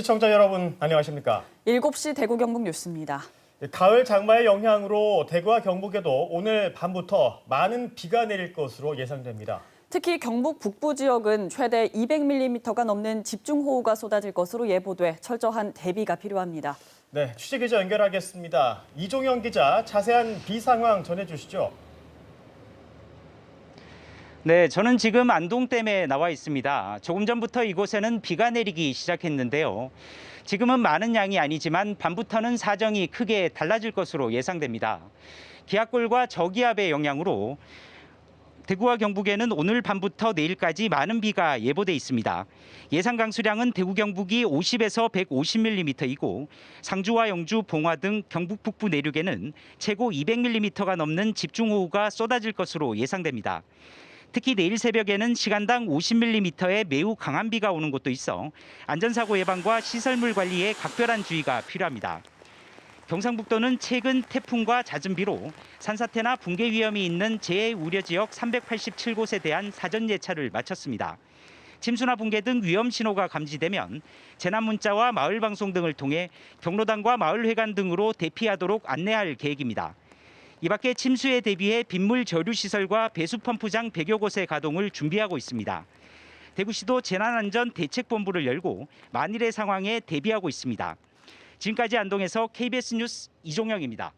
시청자 여러분 안녕하십니까? 7시 대구 경북 뉴스입니다. 가을 장마의 영향으로 대구와 경북에도 오늘 밤부터 많은 비가 내릴 것으로 예상됩니다. 특히 경북 북부 지역은 최대 200mm가 넘는 집중호우가 쏟아질 것으로 예보돼 철저한 대비가 필요합니다. 네, 취재 기자 연결하겠습니다. 이종영 기자 자세한 비 상황 전해주시죠. 네, 저는 지금 안동댐에 나와 있습니다. 조금 전부터 이곳에는 비가 내리기 시작했는데요. 지금은 많은 양이 아니지만 밤부터는 사정이 크게 달라질 것으로 예상됩니다. 기압골과 저기압의 영향으로 대구와 경북에는 오늘 밤부터 내일까지 많은 비가 예보돼 있습니다. 예상 강수량은 대구 경북이 50에서 150mm이고 상주와 영주, 봉화 등 경북 북부 내륙에는 최고 200mm가 넘는 집중호우가 쏟아질 것으로 예상됩니다. 특히 내일 새벽에는 시간당 50mm의 매우 강한 비가 오는 곳도 있어 안전사고 예방과 시설물 관리에 각별한 주의가 필요합니다. 경상북도는 최근 태풍과 잦은 비로 산사태나 붕괴 위험이 있는 재해 우려 지역 387곳에 대한 사전 예찰을 마쳤습니다. 침수나 붕괴 등 위험 신호가 감지되면 재난 문자와 마을 방송 등을 통해 경로당과 마을 회관 등으로 대피하도록 안내할 계획입니다. 이 밖에 침수에 대비해 빗물 저류 시설과 배수 펌프장 100여 곳의 가동을 준비하고 있습니다. 대구시도 재난안전 대책본부를 열고 만일의 상황에 대비하고 있습니다. 지금까지 안동에서 KBS 뉴스 이종영입니다.